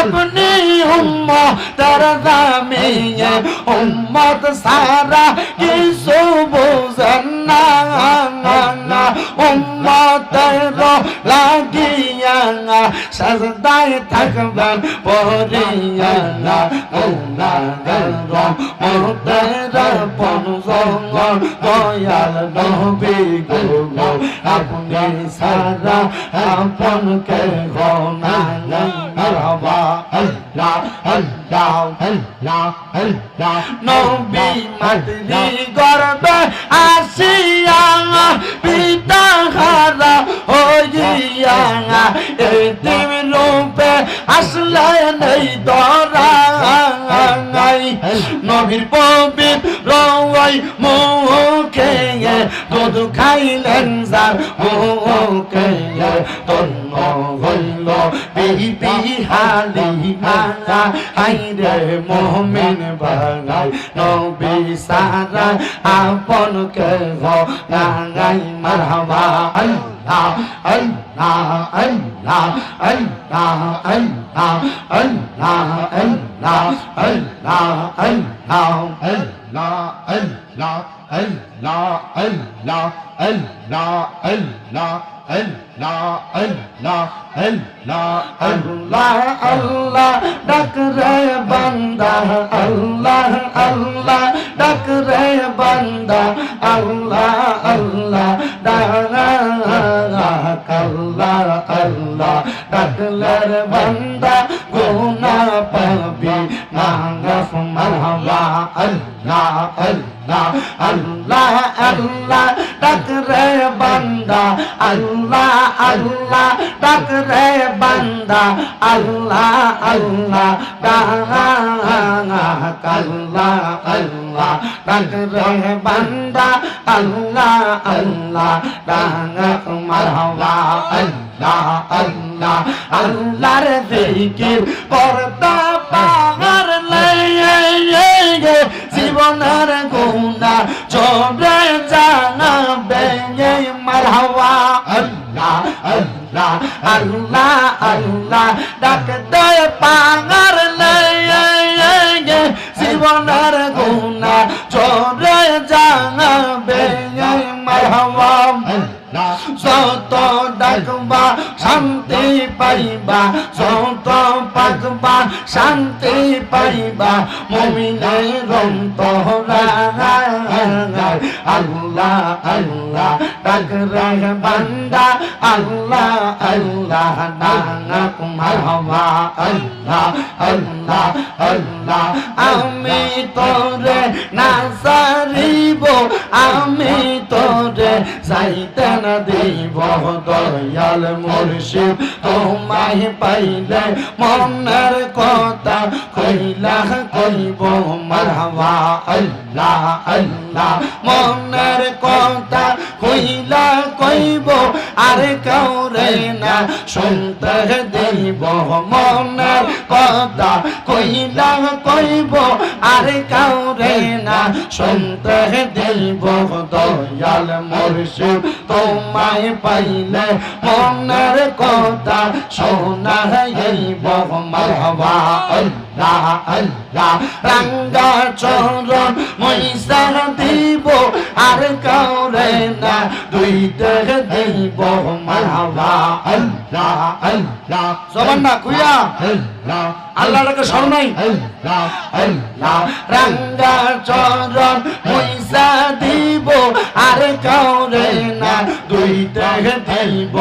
अपनी उम्मत में उम्मत सारा की सुबुजन्ना उम्मत रो लागी লাগিয়া সাজদায় থাকবেন দয়াল মারহাবা আল্লাহ আল্লাহ আল্লাহ আল্লাহ নবী মাতৃ গর্বে আসিয়া পিতা আসলে নেই দরা নবীর পবিত্র ওই মুখে। দুধ খাইলেন যার মুখে। তন্ন হইল বিবি হালিমা হাইরে মোহমিন বাঙাই নবী সারা আপন কে গো গাঙাই মারহাবা আল্লাহ আল্লাহ আল্লাহ আল্লাহ আল্লাহ আল্লাহ আল্লাহ আল্লাহ আল্লাহ আল্লাহ আল্লাহ আল্লাহ আল্লাহ আল্লাহ আল্লাহ আল্লাহ আল্লাহ আল্লাহ আল্লাহ আল্লাহ ডাক রে বান্দা আল্লাহ আল্লাহ ডাক রে বান্দা আল্লাহ আল্লাহ আল্লাহ আল্লাহ ডাক রে বান্দা আল্লাহ আল্লাহ ডাক রে বান্দা আল্লাহ আল্লাহ ডাক আল্লাহ আল্লাহ ডাক রে বান্দা আল্লাহ আল্লাহ ডাক মারহাবা আল্লাহ আল্লাহ আল্লাহর জিকির করতা পাহার মারহাবা। আল্লাহ আল্লাহ আল্লাহ আল্লাহ। ডাকতে পাহার লয়ে জীবনের গুণা চোরে জানা মারহাবা। যত ডাকবা শান্তি পাইবা। যত পাকবা শান্তি পাইবা। মমিনের অন্তরা আল্লাহ আল্লাহ। রে বান্দা আল্লাহ আল্লাহ ডাক মারহাবা আল্লাহ আল্লাহ আল্লাহ আমি তোরে না সারিব আমি তোরে যাইতে না দিব দয়াল মুর্শিদ তোমায় পাইলে মনের কথা কইলা কইব মারহাবা আল্লাহ আল্লাহ মনের কথা কইলা কইব, আর কাউরে না শুনতে দিব মনের কথা। কইলা কইব, আর কাউরে না শুনতে দিব দয়াল মুর্শিদ। তোমায় পাইলে মনের কথা শোনা যাইব মারহাবা। আল্লাহ আল্লাহ, রাঙ্গা চরণ মইসা দিব আর কাউরে না দুই দেহ দিব মারহাবা আল্লাহ আল্লাহ জবান না কুইয়া আল্লাহ আল্লাহকে শরণাই আল্লাহ আল্লাহ রাঙ্গা চরণ মইসা দিব আর কাউরে না দুই দেহ দিব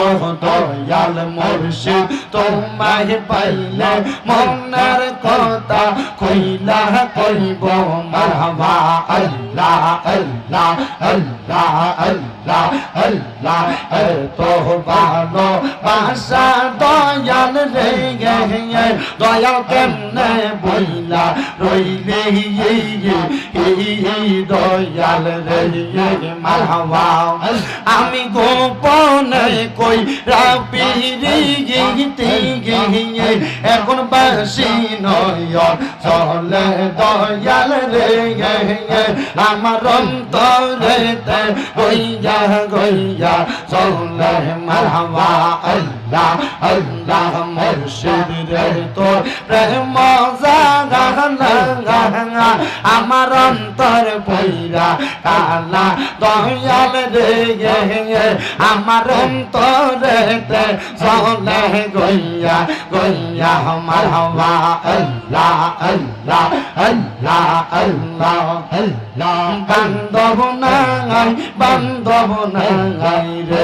দয়াল মুর্শিদ তোমায় পাইলে মনের কথা কইলা কইব মারহাবা আল্লাহ আল্লাহ আল্লাহ আল্লাহ আল্লাহ ভালো বাসা দয়াল রে দয়াল কেমনে বইলা রইলে দয়াল রে মারহাবা আমি গোপনে কই রাপিরি গিতে গিয়ে এখন বাসি নয়ন চলে দয়াল রে আমার অন্তরে গইয়া গইয়া চলে মারহাবা আমার অন্তর পইরা কালা দয়াল রে আমার অন্তরেতে চলে গইয়া গইয়া আমার হওয়া আল্লাহ আল্লাহ আল্লাহ আল্লাহ আল্লাহ বান্ধব নাই বান্ধব নাই রে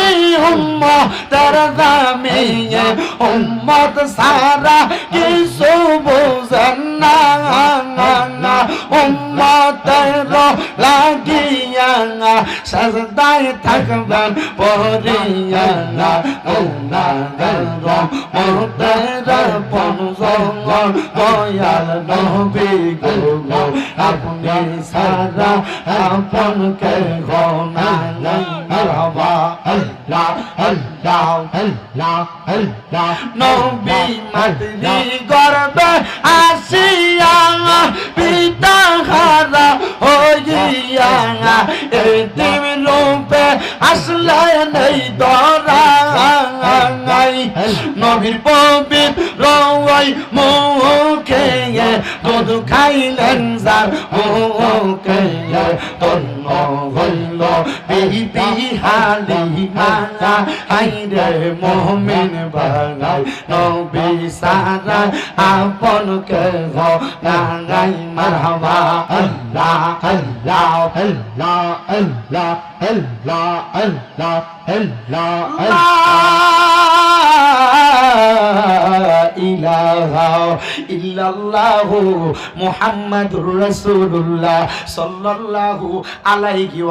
উম্মতের দামিন উম্মত সারা কিছু বুঝেন না উম্মতের লাগিয়া সাজদায় থাকবেন পরিয়া মতের পনজঙ্গল দয়াল নবী গো আপনি সারা আপন কে গনা নবী মাতরি গর্বে আসিয়া পিতা হারা হইয়া এতিম রূপে আসলে নেই দরা নবীর পবিত্র ওই মুখে দুধ খাইলেন যার মুখে তন্ন হইল বিবি হালি মানা হাইরে মোহমিন বাগাই নবী সারা আপন কে গো মারহাবা, আল্লাহ আল্লাহ আল্লাহ আল্লাহ আল্লাহ আল্লাহ আল্লাহ ইলাহা ইল্লাল্লাহু, মুহাম্মাদুর রাসূলুল্লাহ সাল্লাল্লাহু আলাইহি